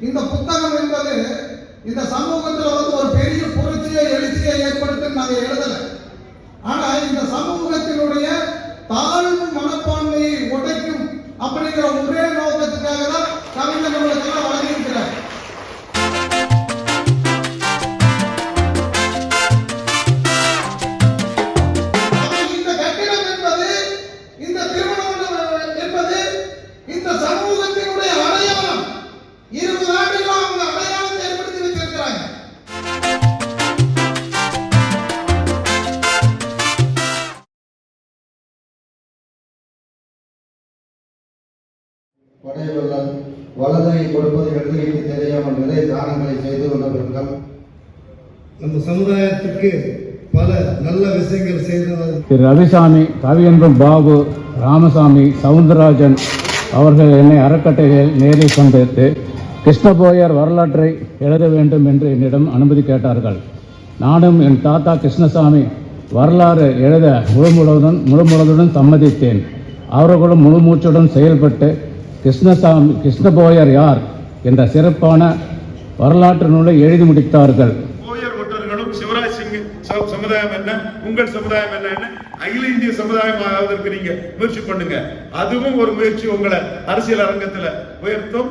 இந்த புத்தகம் என்பது இந்த சமூகத்துல வந்து ஒரு பெரிய புரட்சியை எழுச்சியை ஏற்படுத்தி நாங்க எழுதல. ஆனா இந்த சமூகத்தினுடைய தாழ்வு மனப்பான்மையை உடைக்கும் அப்படிங்கிற ஒரே நோக்கத்துக்காக தான் கவிஞர் நம்மளுக்கு எல்லாம் வழங்கியிருக்கிறார். வைத்து தெரியாமல் நிறைய தானங்களை செய்து கொண்டவர்கள் நம்ம சமுதாயத்துக்கு பல நல்ல விஷயங்கள் செய்தவர் திரு ரவிசாமி கவியன்பன் பாபு ராமசாமி சவுந்தரராஜன் அவர்கள் என்னை அறக்கட்டையில் நேரில் சந்தித்து கிருஷ்ணபோயர் வரலாற்றை எழுத வேண்டும் என்று என்னிடம் அனுமதி கேட்டார்கள். நானும் என் தாத்தா கிருஷ்ணசாமி வரலாறு எழுத முழு முழுவதும் முழு முழுவதுடன் சம்மதித்தேன். அவர்களும் முழு மூச்சுடன் செயல்பட்டு கிருஷ்ணசாமி கிருஷ்ணபோயர் யார்? என்ற சிறப்பான வரலாற்று நூலை எழுதி முடித்தார்கள். சிவராஜ் சிங் சமுதாயம் என்ன? உங்கள் சமுதாயம் என்னன்னு அகில இந்திய சமுதாயம் ஆவதற்கு நீங்க முயற்சி பண்ணுங்க. அதுவும் ஒரு முயற்சி உங்களை அரசியல் அரங்கத்துல உயர்த்தும்.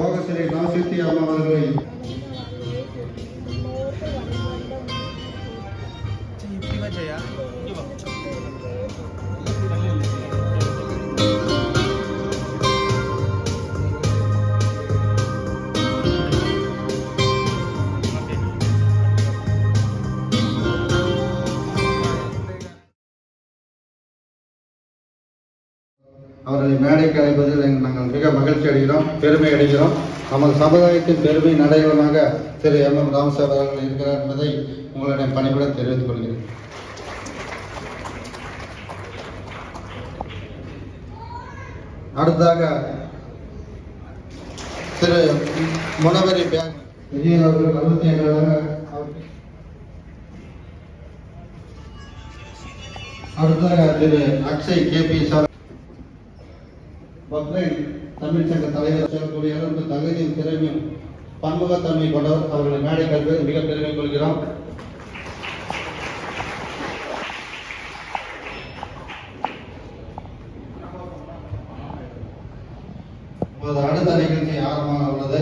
யோகசிலை நாசித்தி அம்மா அவர்களை அவர்களை பெருமை அடைகிறோம். நமது சமுதாயத்தின் பெருமை நடைபெறமாக திரு எம். எம். ராமசாமி அவர்கள் இருக்கிறார் என்பதை உங்களிடம் பணிபுர தெரிவித்துக் கொள்கிறேன். அடுத்ததாக திரு முனவரி பேங்க் விஜயன் அவர்கள் அறுபத்தி ஐந்தாவது அடுத்ததாக திரு Akshay K. P. Sir. Bahrain தமிழ்ச்சங்க தலைவர் சொல்லக்கூடிய அளவுக்கு தகுதியும் திறமையும் பன்முகத்தன்மை கொண்டவர் அவர்களை மேடை கல்வி மிக பெருமை கொள்கிறோம். அடுத்த நிகழ்ச்சி ஆரம்பமாக உள்ளது.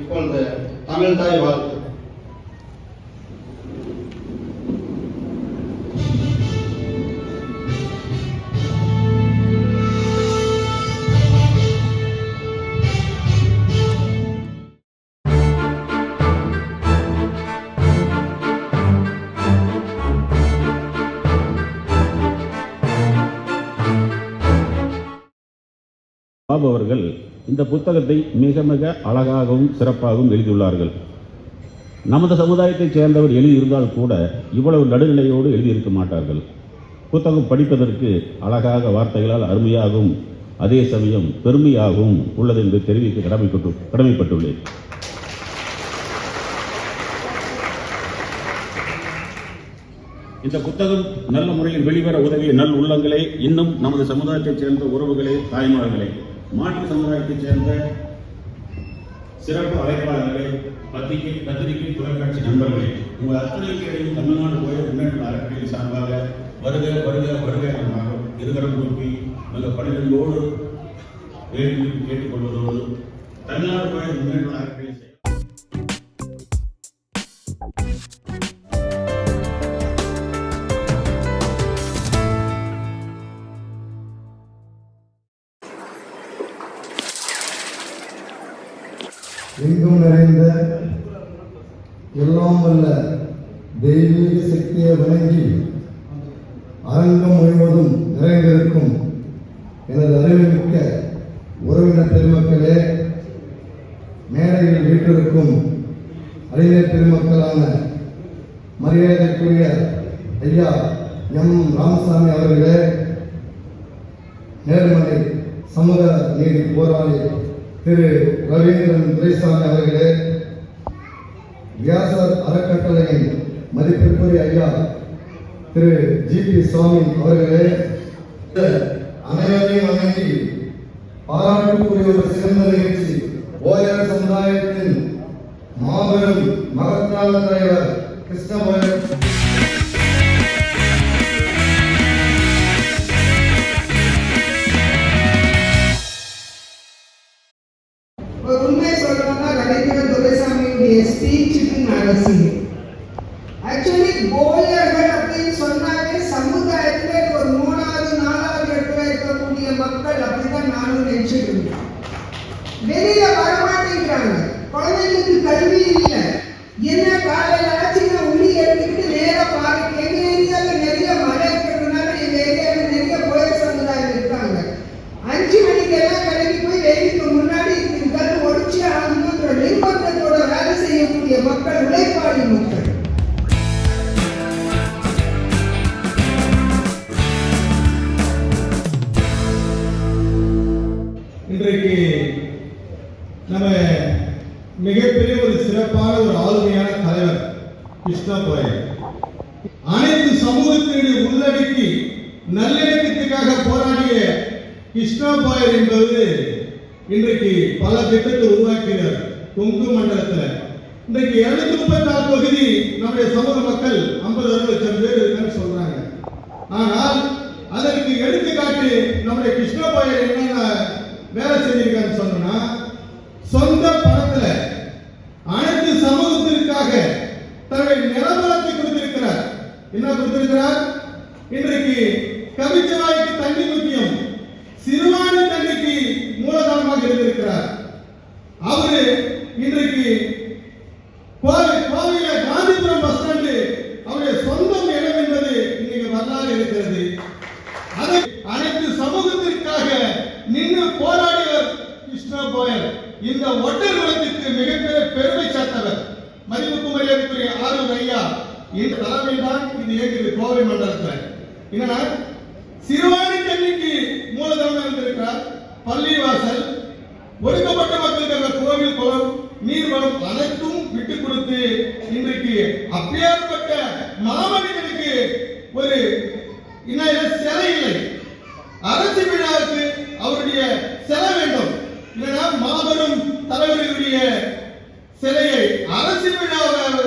இப்பொழுது தமிழ் தாய் பாபு அவர்கள் இந்த புத்தகத்தை மிக மிக அழகாகவும் சிறப்பாகவும் எழுதியுள்ளார்கள். நமது சமுதாயத்தைச் சேர்ந்தவர் எழுதியிருந்தால் கூட இவ்வளவு நடுநிலையோடு எழுதியிருக்க மாட்டார்கள். புத்தகம் படிப்பதற்கு அழகாக வார்த்தைகளால் அருமையாகவும் அதே சமயம் பெருமையாகவும் உள்ளது என்று தெரிவிக்க கடமைப்பட்டு கடமைப்பட்டுள்ளேன். இந்த புத்தகம் நல்ல முறையில் வெளிவர உதவிய நல் உள்ளங்களே இன்னும் நமது சமுதாயத்தைச் சேர்ந்த உறவுகளே தாய்மார்களே. மாற்று சமுதாயத்தைச் சேர்ந்த சிறப்பு அழைப்பாளர்களே பத்திரிகை பத்திரிகை தொலைக்காட்சி நண்பர்களே உங்கள் அத்தனை பேரையும் தமிழ்நாடு போய முன்னேற்ற அறக்கட்டளை சார்பாக வருக வருக வருக என இருகரம் கூப்பி மிக பணிகளோடு வேண்டி கேட்டுக்கொள்வதோடு தமிழ்நாடு போய முன்னேற்ற நேர்மறை சமூக நீதி போராளி திரு ரவீந்திரன் துரைசாமி அவர்களே வியாசர் அறக்கட்டளையின் மதிப்பிற்குரிய ஐயா திரு ஜி பி சுவாமி அவர்களே அனைவரையும் வணங்கி பாராட்டுக்குரிய ஒரு சிறந்த நிகழ்ச்சி ஓயர் சமுதாயத்தின் மாபெரும் மகத்தான தலைவர் கிருஷ்ணபோயர் பள்ளிவாசல் ஒடுக்கப்பட்ட மக்களுக்காக கோவில் குளம் நீர்வளம் அனைத்தும் விட்டு கொடுத்து இன்றைக்கு அப்பேற்பட்ட மாமனிதன் ஒரு என்ன சிலை இல்லை அரசு விழாவுக்கு அவருடைய சிலை வேண்டும் இல்லைன்னா மாபெரும் தலைவர்களுடைய சிலையை அரசு விழாவாக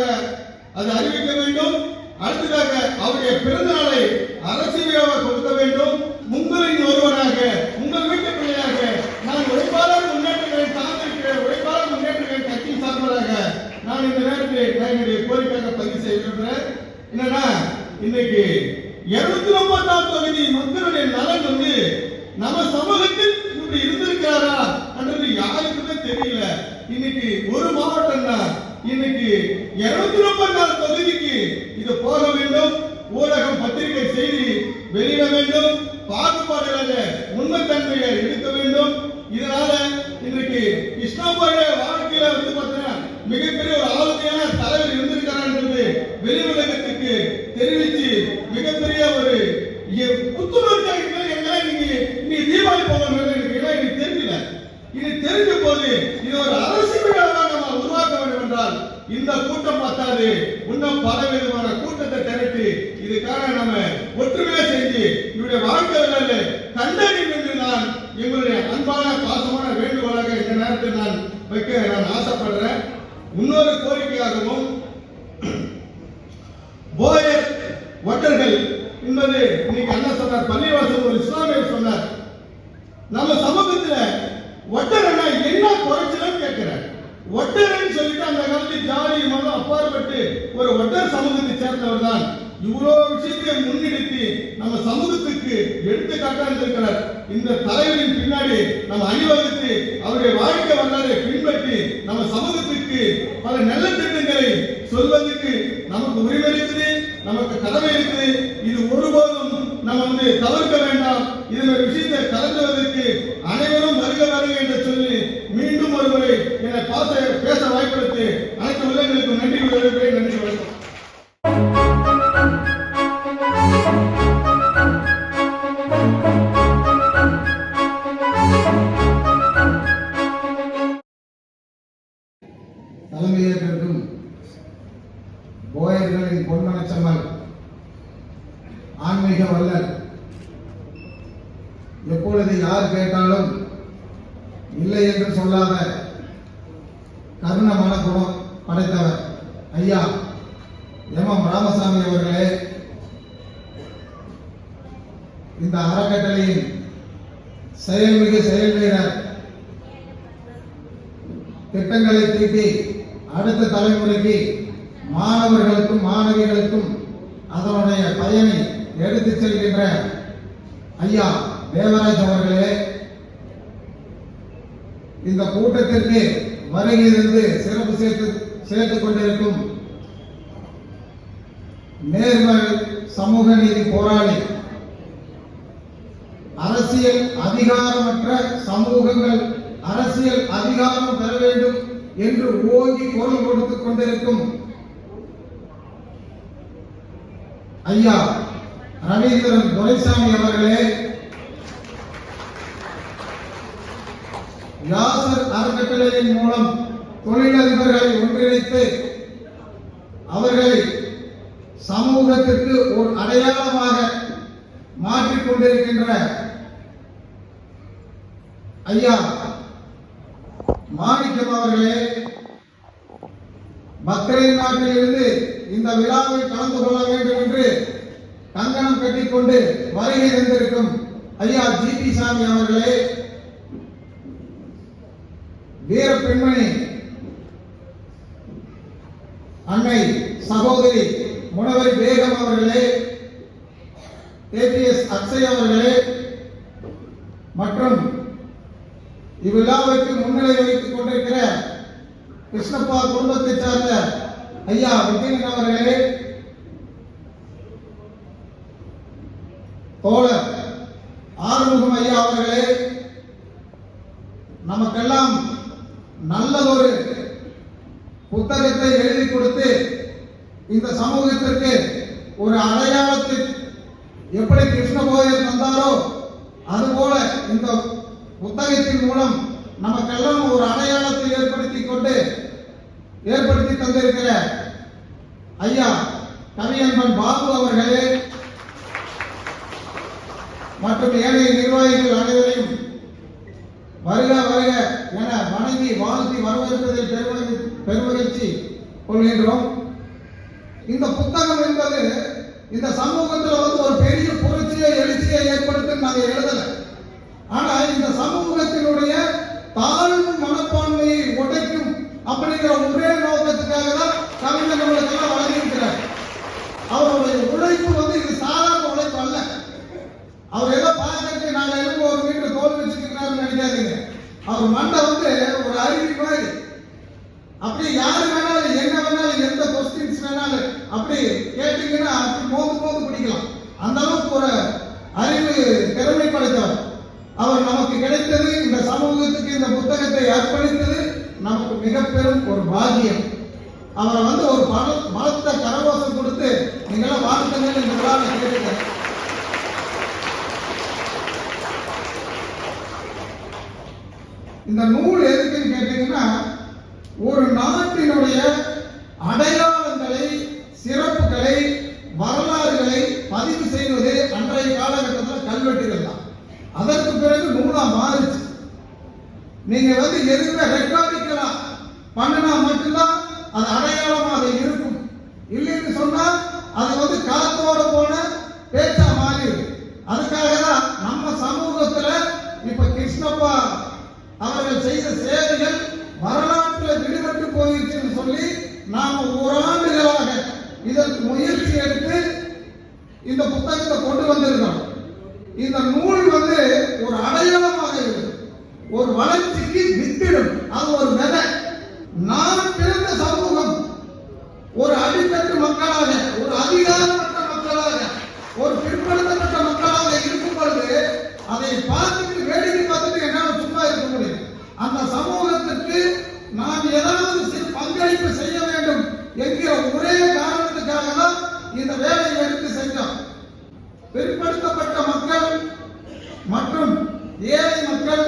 அது அறிவிக்க வேண்டும் அடுத்ததாக அவருடைய பிறந்த நாளை அரசு விழாவாக கொடுக்க வேண்டும் உங்களின் ஒருவராக உங்கள் வீட்டு பிள்ளையாக நான் உழைப்பாளர் முன்னேற்றங்களை சார்ந்திருக்கிற உழைப்பாளர் முன்னேற்றங்கள் கட்சியின் சார்பாக நான் இந்த நேரத்தில் நான் என்னுடைய கோரிக்கையாக பதிவு செய்ய விரும்புகிறேன் என்னன்னா இன்னைக்கு இருநூத்தி முப்பத்தாம் தொகுதி மக்களுடைய நலன் வந்து நம்ம சமூகத்தில் இப்படி இருந்திருக்கிறாரா என்றது யாருக்குமே தெரியல இன்னைக்கு ஒரு மாவட்டம் தான் இன்னைக்கு இருநூத்தி முப்பத்தி நாலு தொகுதிக்கு இது போக வேண்டும். ஊடகம் பத்திரிகை செய்தி வெளியிட வேண்டும் பாகுபாடுகளை உண்மைத்தன்மையை எடுக்க வேண்டும் இதனால இன்றைக்கு கிருஷ்ணாபாய வாழ்க்கையில வந்து பார்த்தீங்கன்னா மிகப்பெரிய ஒரு ஆளுமையான தலைவர் இருந்திருக்கிறான்றது வெளி உலகத்துக்கு தெரிவிச்சு மிகப்பெரிய ஒரு இ- புத்துணர்ச்சியா இருக்கிற எங்களை நீங்க நீங்க தீபாவளி போகணும் எனக்கு ஏன்னா எனக்கு தெரியல இது தெரிஞ்ச போது இது ஒரு அரசியல் விழாவாக நம்ம உருவாக்க வேண்டும் என்றால் இந்த கூட்டம் பத்தாது இன்னும் பல விதமான கூட்டத்தை திரட்டி இதுக்காக நம்ம ஒற்றுமையா செஞ்சு இவருடைய வாழ்க்கை வரலாறு கண்டறியும் என்று நான் எங்களுடைய அன்பான பாசமான வேண்டுகோளாக இந்த நேரத்தில் நான் வைக்க நான் ஆசைப்படுறேன் இன்னொரு கோரிக்கையாகவும் போயர் ஒட்டர்கள் என்பது இன்னைக்கு என்ன சொன்னார் பள்ளிவாசல் ஒரு இஸ்லாமியர் சொன்னார். நம்ம சமூகத்துல ஒட்டரனா என்ன குறைச்சலன்னு கேட்கிறார். ஒட்டரன்னு சொல்லிட்டு அந்த காலத்து ஜாதி மதம் அப்பாற்பட்டு ஒரு ஒட்டர் சமூகத்தை சேர்ந்தவர் தான். இவ்வளவு விஷயத்தை முன்னெடுத்து நம்ம சமூகத்துக்கு எடுத்துக்காட்டா இருந்திருக்கிறார். இந்த தலைவரின் பின்னாடி நம்ம அணிவகுத்து அவருடைய வாழ்க்கை வரலாறை பின்பற்றி நம்ம சமூகத்துக்கு பல நல்ல திட்டங்களை சொல்வதற்கு நமக்கு உரிமை இருக்குது நமக்கு கடமை இருக்குது. இது ஒருபோதும் நம்ம வந்து தவிர்க்க வேண்டாம். இதன் விஷயத்தை கலந்துவதற்கு அனைவரும் வருக வருக என்று சொல்லி மீண்டும் ஒருமுறை என்னை பார்த்து பேச வாய்ப்பளித்து அனைத்து உள்ளங்களுக்கும் நன்றி Padre இந்த கூட்டத்திற்கு வருகையிலிருந்து சிறப்பு சேர்த்து சேர்த்துக் கொண்டிருக்கும் நேர்மல் சமூக நீதி போராளி அரசியல் அதிகாரமற்ற சமூகங்கள் அரசியல் அதிகாரம் பெற வேண்டும் என்று ஓங்கி குரல் கொடுத்துக் கொண்டிருக்கும் ஐயா ரவீந்திரன் துரைசாமி அவர்களே யாசர் அறக்கட்டளையின் மூலம் தொழிலதிபர்களை ஒன்றிணைத்து அவர்களை சமூகத்திற்கு ஒரு அடையாளமாக மாற்றிக்கொண்டிருக்கின்ற ஐயா மாணிக்கம் அவர்களே பக்ரைன் நாட்டிலிருந்து இந்த விழாவில் கலந்து கொள்ள வேண்டும் என்று கங்கணம் கட்டிக்கொண்டு வருகை தந்திருக்கும் ஐயா ஜி பி சாமி அவர்களே வீர பெண்மணி அன்னை சகோதரி முனவரி பேகம் அவர்களே ஏபிஎஸ் அக்ஷய் அவர்களே மற்றும் இவ்விழாவிற்கு முன்னிலை வைத்துக் கொண்டிருக்கிற கிருஷ்ணப்பா குடும்பத்தை சார்ந்த ஐயா விஜயன் அவர்களே தோழர் ஆறுமுகம் ஐயா அவர்களே நமக்கெல்லாம் நல்லதொரு புத்தகத்தை எழுதி கொடுத்து இந்த சமூகத்திற்கு ஒரு அடையாளத்தை எப்படி கிருஷ்ண கோயில் தந்தாரோ அதுபோல இந்த புத்தகத்தின் மூலம் நமக்கெல்லாம் ஒரு அடையாளத்தை ஏற்படுத்தி கொண்டு ஏற்படுத்தி தந்திருக்கிற ஐயா கவியன்பன் பாபு அவர்களே மற்றும் ஏனைய நிர்வாகிகள் அனைவரையும் வருக வருக என வணங்கி வாழ்த்தி வரவேற்பதில் பெருமகி பெருமகிழ்ச்சி கொள்கின்றோம். இந்த புத்தகம் என்பது இந்த சமூகத்தில் வந்து ஒரு பெரிய புரட்சியை எழுச்சியை ஏற்படுத்த நாங்கள் எழுதலை. ஆனால் இந்த சமூகத்தினுடைய தாழ்வு மனப்பான்மையை உடைக்கும் அப்படிங்கிற ஒரே நோக்கத்துக்காக தான் கவிஞர் நம்மளுக்கெல்லாம் வழங்கியிருக்கிறார். அவருடைய உழைப்பு வந்து இது சாதாரண உழைப்பு அல்ல. அவர் அவர் மண்டை வந்து ஒரு அருவி மாதிரி. அப்படி யாரு வேணாலும் என்ன வேணாலும் எந்த கொஸ்டின்ஸ் வேணாலும் அப்படி கேட்டீங்கன்னா அப்படி போக போக பிடிக்கலாம். அந்த அளவுக்கு ஒரு அறிவு திறமை படைத்தவர் அவர் நமக்கு கிடைத்தது இந்த சமூகத்துக்கு இந்த புத்தகத்தை அர்ப்பணித்தது நமக்கு மிக பெரும் ஒரு பாக்கியம். அவரை வந்து ஒரு பல பலத்த கரகோஷம் கொடுத்து நீங்களாம் வாழ்த்துங்கன்னு இந்த விழாவை கேட்டுக்கிறேன். இந்த நூல் எதுக்குன்னு கேட்டீங்கன்னா ஒரு நாட்டினுடைய அடையாளங்களை சிறப்புகளை வரலாறுகளை பதிவு செய்வது அன்றைய காலகட்டத்தில் கல்வெட்டுகள் தான். அதற்கு பிறகு நூலா மாறுச்சு. நீங்க வந்து எதுவுமே ரெக்கார்டிக்கலாம். பண்ணினா மட்டும்தான் அது அடையாளமாக இருக்கும். இல்லைன்னு சொன்னா அது வந்து காத்தோட போன பேச்சா மாறிடும் அதுக்காக தான் நம்ம சமூகத்துல இப்ப கிருஷ்ணப்பா அவர்கள் செய்த சேவைகள் வரலாற்றில் விடுபட்டு போயிருச்சுன்னு சொல்லி நாம ஓராண்டுகளாக இதற்கு முயற்சி எடுத்து இந்த புத்தகத்தை கொண்டு வந்திருக்கோம் இந்த நூல் வந்து ஒரு அடையாள இருக்கு ஒரு வளர்ச்சிக்கு வித்திடும் அது ஒரு விதை நான் பிறந்த சமூகம் ஒரு அடித்தட்டு மக்களாக ஒரு அதிகாரமற்ற மக்களாக ஒரு பிற்படுத்தப்பட்ட மக்களாக இருக்கும் பொழுது அதை பார்த்துட்டு வேடிக்கை பார்த்துட்டு என்னால சும்மா இருக்க முடியும் அந்த சமூகத்துக்கு நாம் ஏதாவது சிறு பங்களிப்பு செய்ய வேண்டும் என்கிற ஒரே காரணத்துக்காக தான் இந்த வேலையை எடுத்து செஞ்சோம் பிற்படுத்தப்பட்ட மக்கள் மற்றும் ஏழை மக்கள்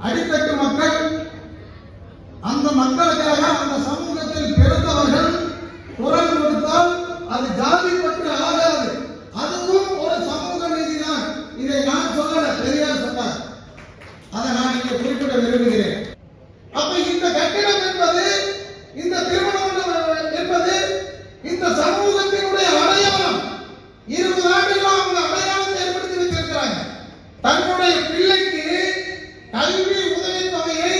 அடித்தட்டு மக்கள் அந்த மக்களுக்காக அந்த சமூக பிறந்தவர்கள் குரல் கொடுத்தால் அது ஜாதி பற்று ஆகாது அதுவும் ஒரு சமூக நீதி தான் இதை நான் சொல்லல பெரியார் சொன்னார் அதை நான் இங்கே குறிப்பிட விரும்புகிறேன் அப்ப இந்த கட்டிடம் என்பது இந்த திருமணம் என்பது இந்த சமூகத்தினுடைய அடையாளம் இருபது ஆண்டுகள் அவங்க அடையாளத்தை ஏற்படுத்தி வச்சிருக்கிறாங்க தன்னுடைய பிள்ளைக்கு கல்வி உதவித்தொகையை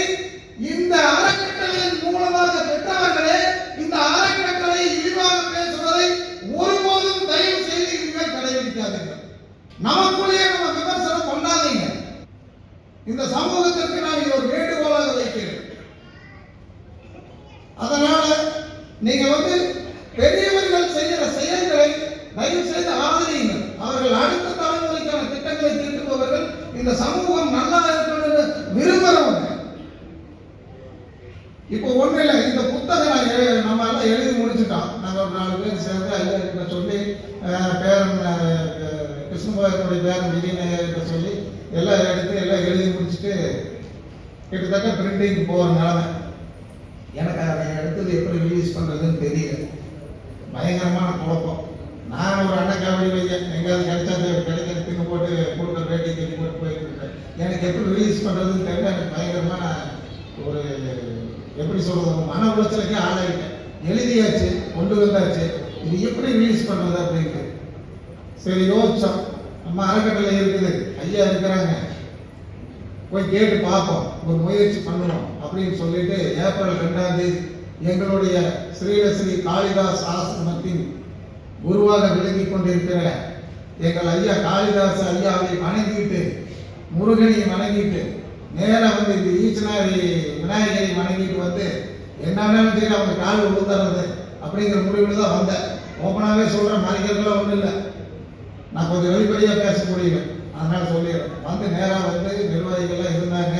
இந்த அறக்கட்டளையின் மூலமாக பெற்றவர்களே இந்த அறக்கட்டளை இழிவாக பேசுவதை ஒருபோதும் தயவு செய்து இனிமேல் கடைபிடிக்காதீர்கள் நமக்குள்ளேயே நம்ம விமர்சனம் பண்ணாதீங்க இந்த சமூகத்திற்கு நான் இது ஒரு வேண்டுகோளாக வைக்கிறேன். அதனால நீங்க வந்து பெரியவர்கள் செய்கிற செயல்களை தயவு செய்து ஆதரியுங்கள். அவர்கள் அடுத்த தலைமுறைக்கான திட்டங்களை தீட்டுபவர்கள் இந்த சமூகம் நல்லா இருக்கணும்னு விரும்புறவங்க இப்போ ஒண்ணு இல்லை இந்த புத்தகம் நான் நம்ம எல்லாம் எழுதி முடிச்சுட்டோம். நாங்க ஒரு நாலு பேர் சேர்ந்து ஐயா சொல்லி பேரன் அஹ், கிருஷ்ணபாயனுடைய பேரன் விஜயநகர் சொல்லி எல்லாம் எடுத்து கிட்டத்தட்ட பிரிண்டிங் போகிற நிலமை எனக்கு அதை எடுத்தது எப்படி ரிலீஸ் பண்ணுறதுன்னு தெரியல. பயங்கரமான குழப்பம். நான் ஒரு அண்ணன் கபடி வையன் எங்கேயாவது கிடைச்சது கிடைக்கிற தின்னு போட்டு கொடுக்க ரேட்டிங் தண்ணி போட்டு போயிட்டு இருக்கேன் எனக்கு எப்படி ரிலீஸ் பண்ணுறதுன்னு தெரியல. எனக்கு பயங்கரமான ஒரு எப்படி சொல்கிறது மன உளைச்சலுக்கே ஆளாயிட்டேன். எழுதியாச்சு கொண்டு வந்தாச்சு. இது எப்படி ரிலீஸ் பண்ணுறது அப்படின்ட்டு. சரி யோசிச்சோம். நம்ம அறக்கட்டளை இருக்குது. ஐயா இருக்கிறாங்க. போய் கேட்டு பார்ப்போம். ஒரு முயற்சி பண்ணுவோம் அப்படின்னு சொல்லிட்டு ஏப்ரல் ரெண்டாம் தேதி எங்களுடைய ஸ்ரீலஸ்ரீ காளிதாஸ் ஆசிரமத்தின் குருவாக விளங்கி கொண்டிருக்கிற எங்கள் ஐயா காளிதாஸ் ஐயாவை வணங்கிட்டு முருகனை வணங்கிட்டு நேராக வந்து இந்த ஈச்சனாரி விநாயகரை வணங்கிட்டு வந்து என்னன்னாலும் தெரியல அவங்க கால் விழுந்துறது அப்படிங்கிற முடிவில் தான் வந்தேன். ஓப்பனாகவே சொல்கிறேன் மறைக்கிறதுலாம் ஒன்றும் இல்லை. நான் கொஞ்சம் வெளிப்படையாக பேச முடியல. அதனால் சொல்லிடுறேன். வந்து நேராக வந்து நிர்வாகிகள்லாம் இருந்தாங்க.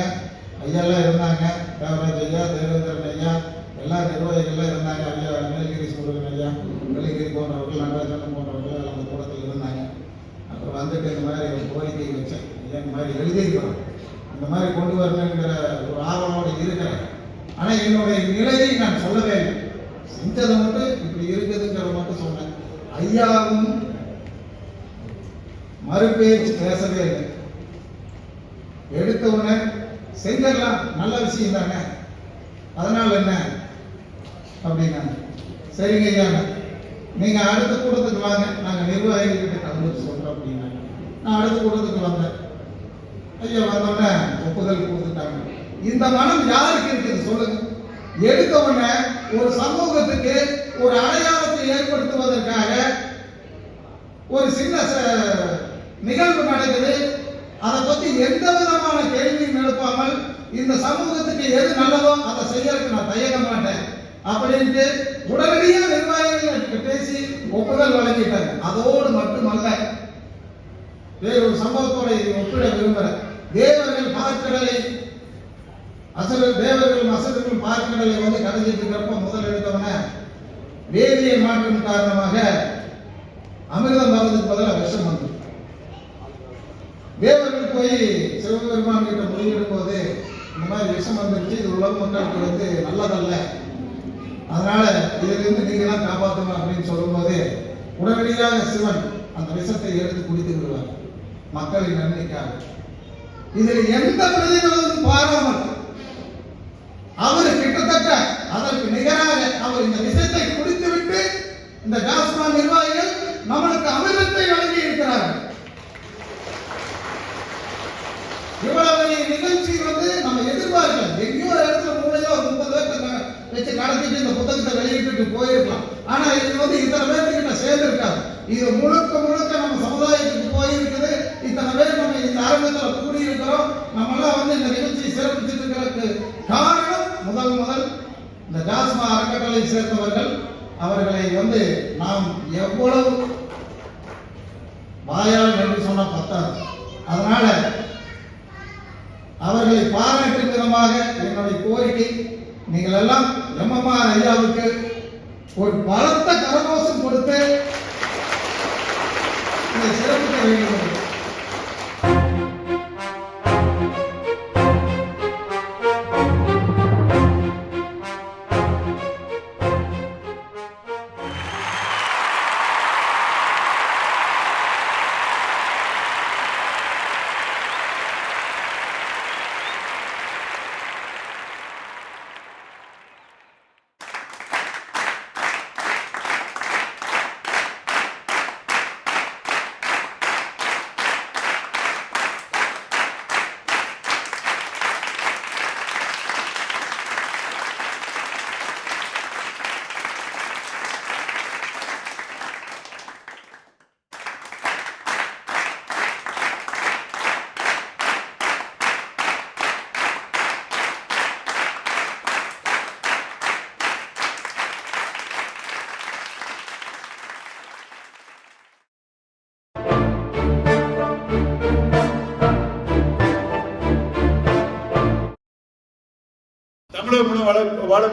ஐயாலாம் இருந்தாங்க. தேவராஜ் ஐயா தேவேந்திரன் ஐயா எல்லா நிர்வாகிகள்லாம் இருந்தாங்க. ஐயா நீலகிரி முருகன் ஐயா வெள்ளிகிரி போன்றவர்கள் நடராஜன் போன்றவர்கள் எல்லாம் அந்த கூடத்தில் இருந்தாங்க. அப்புறம் வந்துட்டு இந்த மாதிரி ஒரு கோரிக்கை வச்சேன். ஐயா இந்த மாதிரி எழுதியிருக்கிறோம். இந்த மாதிரி கொண்டு வரணுங்கிற ஒரு ஆர்வமோடு இருக்கிறேன். ஆனால் என்னுடைய நிலையை நான் சொல்லவே இல்லை. செஞ்சதை மட்டும் இப்படி இருக்குதுங்கிற மட்டும் சொன்னேன். ஐயாவும் மறுபேச்சு பேசவே இல்லை. எடுத்த உடனே செஞ்சிடலாம் நல்ல விஷயம் தானே? அதனால என்ன? அப்படின்னா சரிங்க ஐயா. நீங்க அடுத்த கூட்டத்துக்கு வாங்க. நாங்க நிர்வாகிகள் கிட்ட கலந்து சொல்றோம் அப்படின்னா நான் அடுத்த கூட்டத்துக்கு வந்தேன். ஐயா வந்தோடனே ஒப்புதல் கொடுத்துட்டாங்க. இந்த மனம் யாருக்கு இருக்குது சொல்லுங்க. எடுத்த உடனே ஒரு சமூகத்துக்கு ஒரு அடையாளத்தை ஏற்படுத்துவதற்காக ஒரு சின்ன நிகழ்வு நடக்குது. அதை பத்தி எந்த விதமான இந்த சமூகத்துக்கு எது நல்லதோ அதை செய்யறதுக்கு நான் தயங்க மாட்டேன் அப்படின்ட்டு உடனடியாக நிர்வாகிகள் பேசி ஒப்புதல் வழங்கிட்டாங்க. அதோடு மட்டுமல்ல வேறு ஒரு சம்பவத்தோட ஒப்பிட விரும்புகிறேன் தேவர்கள் பார்க்கடலை அசல் தேவர்கள் அசர்கள் பார்க்கடலை வந்து கடைஞ்சிட்டு இருக்கிறப்ப முதல் எடுத்தவன வேதியை மாற்றம் காரணமாக அமிர்தம் வர்றதுக்கு பதிலாக விஷம் வந்து தேவர்கள் போய் சிவபெருமான் கிட்ட முறையிடும் போது இந்த மாதிரி விஷம் வந்துருச்சு இது உலக மக்களுக்கு வந்து நல்லதல்ல. அதனால இதிலிருந்து நீங்க தான் காப்பாற்றணும் அப்படின்னு சொல்லும்போது உடனடியாக சிவன் அந்த விஷத்தை எடுத்து குடித்து விடுவார். மக்களின் நன்மைக்காக. இதில் எந்த பிரதிபலனும் பாராமல் அவர் கிட்டத்தட்ட அதற்கு நிகராக அவர் இந்த விஷத்தை குடித்துவிட்டு இந்த டாஸ்மாக் நிர்வாகிகள் நம்மளுக்கு அமிர்தத்தை வழங்கி இருக்கிறார்கள் இவ்வளவு பெரிய நிகழ்ச்சி வந்து நம்ம எதிர்பார்க்கல எங்கேயோ ஒரு இடத்துல மூலையோ ஒரு முப்பது பேர்த்த வச்சு நடத்திட்டு இந்த புத்தகத்தை வெளியிட்டு போயிருக்கலாம் ஆனா இது வந்து இத்தனை பேர்த்துக்கிட்ட சேர்ந்திருக்காது இது முழுக்க முழுக்க நம்ம சமுதாயத்துக்கு போயிருக்குது இத்தனை பேர் நம்ம இந்த அரங்கத்துல கூடியிருக்கிறோம் நம்ம எல்லாம் வந்து இந்த நிகழ்ச்சியை சிறப்பிச்சுட்டு இருக்கிறதுக்கு காரணம் முதல் முதல் இந்த ஜாஸ்மா அறக்கட்டளை சேர்ந்தவர்கள் அவர்களை வந்து நாம் எவ்வளவு வாயால் நன்றி சொன்னா பத்தாது அதனால அவர்களை பாராட்டும் விதமாக என்னுடைய கோரிக்கை நீங்கள் எல்லாம் எம்எம்ஆர் ஐயாவுக்கு ஒரு பலத்த கரகோஷம் கொடுத்து இதை சிறப்பிக்க வேண்டும்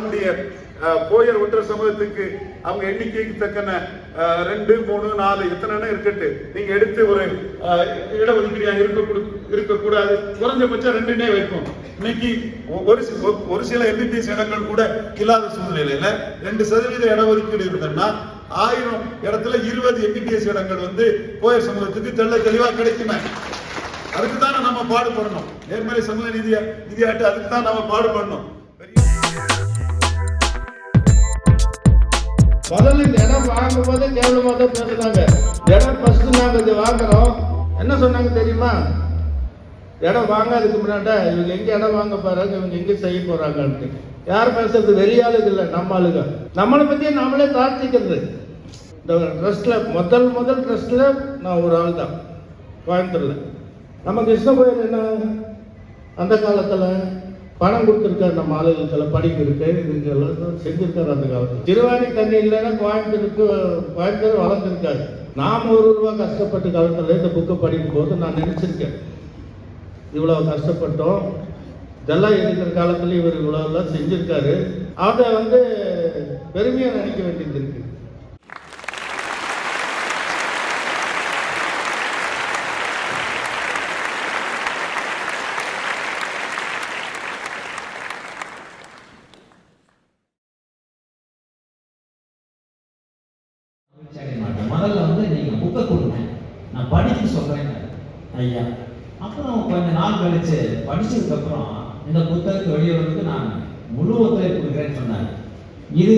வாழக்கூடிய அஹ், போயர் ஒற்ற சமூகத்துக்கு அவங்க எண்ணிக்கைக்கு தக்கன அஹ், ரெண்டு மூணு நாலு எத்தனை இருக்கட்டு. நீங்க எடுத்து ஒரு அஹ், இடஒதுக்கீடா இருக்க இருக்கக்கூடாது குறைஞ்சபட்சம் ரெண்டுனே வைக்கும் இன்னைக்கு ஒரு ஒரு சில எம்பிபிஎஸ் இடங்கள் கூட இல்லாத சூழ்நிலையில ரெண்டு சதவீத இடஒதுக்கீடு இருந்ததுன்னா ஆயிரம் இடத்துல இருபது எம்பிபிஎஸ் இடங்கள் வந்து போயர் சமூகத்துக்கு தெள்ள தெளிவா கிடைக்குமே. அதுக்கு தானே நம்ம பாடுபடணும். நேர்மறை சமூக நிதியா நிதியாட்டு அதுக்கு தான் நம்ம பாடுபடணும். முதல்ல இந்த இடம் வாங்கும் போது கேவலமாக தான் பேசுனாங்க. இடம் ஃபர்ஸ்ட் நாங்கள் இது வாங்குறோம். என்ன சொன்னாங்க தெரியுமா? இடம் வாங்காதுக்கு முன்னாடி இவங்க எங்கே இடம் வாங்க போறாங்க இவங்க எங்கே செய்ய போறாங்கன்ட்டு. யார் பேசுறது வெளியாளுங்க இல்லை நம்ம ஆளுங்க. நம்மளை பற்றியே நம்மளே தாழ்த்திக்கிறது இந்த ட்ரெஸ்ட்டில் முதல் முதல் ட்ரெஸ்ட்டில் நான் ஒரு ஆள் தான். கோயம்புத்தூரில். நம்ம கிருஷ்ணகோயில் என்ன? அந்த காலத்தில் பணம் கொடுத்துருக்காரு நம்ம ஆளுகளுக்கெல்லாம் படிப்பு இருக்கு இதுக்கு செஞ்சிருக்காரு அந்த காலத்தில். திருவாணி தண்ணி இல்லைன்னா கோயம்புத்தூருக்கு கோயம்புத்தூர் வளர்ந்துருக்காரு. நாம் ஒரு ரூபா கஷ்டப்பட்டு காலத்தில் இந்த புக்கை படிக்கும் போது நான் நினைச்சிருக்கேன். இவ்வளோ கஷ்டப்பட்டோம். இதெல்லாம் இருக்கிற காலத்துல இவர் இவ்வளோலாம் எல்லாம் செஞ்சிருக்காரு. அதை வந்து பெருமையாக நினைக்க வேண்டியது இருக்கு மகிழ்ச்சி அடைய மாட்டேன் முதல்ல வந்து நீங்க புக்கை கொடுங்க நான் படிச்சு சொல்றேன் ஐயா அப்புறம் கொஞ்ச படிச்சதுக்கு அப்புறம் இந்த புத்தகத்தை வெளியிடுறதுக்கு நான் முழு ஒத்துழைப்பு கொடுக்குறேன்னு சொன்னார். இது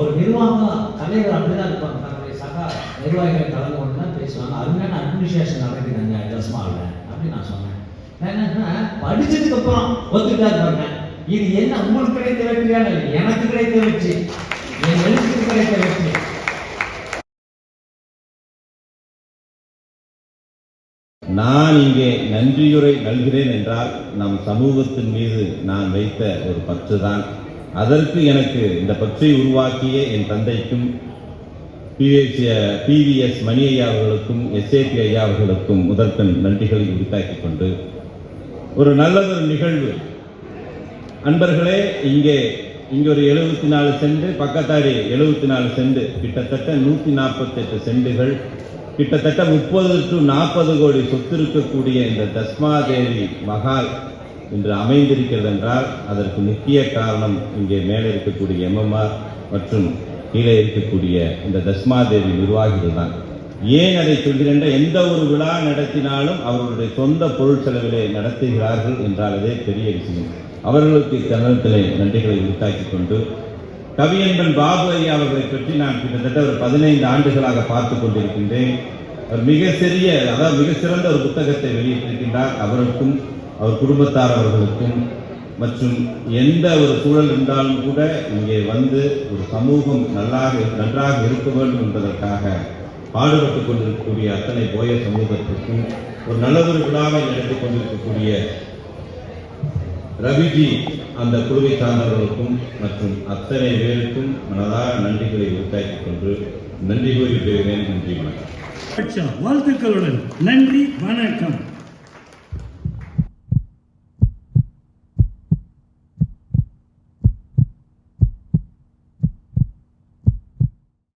ஒரு நிர்வாகம் தலைவர் அப்படிதான் இருப்பாங்க. தன்னுடைய சக நிர்வாகிகள் கலந்து கொண்டு தான் பேசுவாங்க அருமையான அட்மினிஸ்ட்ரேஷன் நடக்குதுங்க ஜஸ்மாவில் அப்படின்னு நான் சொன்னேன். என்னன்னா படிச்சதுக்கு அப்புறம் ஒத்துக்காது பாருங்க. இது என்ன உங்களுக்கு கிடைத்த வெற்றியான எனக்கு கிடைத்த வெற்றி. என் எழுத்துக்கு கிடைத்த வெற்றி. நான் இங்கே நன்றியுரை நல்கிறேன் என்றால் நம் சமூகத்தின் மீது நான் வைத்த ஒரு பற்று தான் அதற்கு எனக்கு இந்த பற்றை உருவாக்கிய என் தந்தைக்கும் பிவிஎஸ் பிவிஎஸ் மணி ஐயா அவர்களுக்கும் எஸ்ஏபி ஐயா அவர்களுக்கும் முதற்கண் நன்றிகளை உரித்தாக்கிக் கொண்டு ஒரு நல்லதொரு நிகழ்வு. அன்பர்களே இங்கே இங்கே ஒரு எழுபத்தி நாலு செண்டு பக்கத்தாடி எழுபத்தி நாலு செண்டு கிட்டத்தட்ட நூற்றி நாற்பத்தெட்டு செண்டுகள் கிட்டத்தட்ட முப்பது டு நாற்பது கோடி சொத்து இருக்கக்கூடிய இந்த தஸ்மாதேவி மகால் இன்று அமைந்திருக்கிறது என்றால் அதற்கு முக்கிய காரணம் இங்கே மேலே இருக்கக்கூடிய எம்எம்ஆர் மற்றும் கீழே இருக்கக்கூடிய இந்த தஸ்மாதேவி நிர்வாகிகள் தான் ஏன் அதை சொல்கிறேன் எந்த ஒரு விழா நடத்தினாலும் அவர்களுடைய சொந்த பொருள் செலவிலே நடத்துகிறார்கள் என்றால் அதே பெரிய விஷயம். அவர்களுக்கு தருணத்திலே நன்றிகளை உண்டாக்கி கொண்டு கவியன்பன் பாபு ஐயா அவர்களை பற்றி நான் கிட்டத்தட்ட ஒரு பதினைந்து ஆண்டுகளாக பார்த்து கொண்டிருக்கின்றேன். அவர் மிக சிறிய அதாவது மிக சிறந்த ஒரு புத்தகத்தை வெளியிட்டிருக்கின்றார். அவருக்கும் அவர் குடும்பத்தார் அவர்களுக்கும் மற்றும் எந்த ஒரு சூழல் இருந்தாலும் கூட இங்கே வந்து ஒரு சமூகம் நல்லாக நன்றாக இருக்க வேண்டும் என்பதற்காக பாடுபட்டுக் கொண்டிருக்கக்கூடிய அத்தனை போய சமூகத்திற்கும் ஒரு நல்லதொரு விழாவை நடத்தி கொண்டிருக்கக்கூடிய ரவிஜி அந்த குழுவை சார்ந்தவர்களுக்கும் மற்றும் அத்தனை பேருக்கும் மனதார நன்றிகளை உருத்தாக்கிக் கொண்டு நன்றி கூறி பெறுகிறேன் நன்றி வணக்கம். வாழ்த்துக்களுடன் நன்றி வணக்கம்.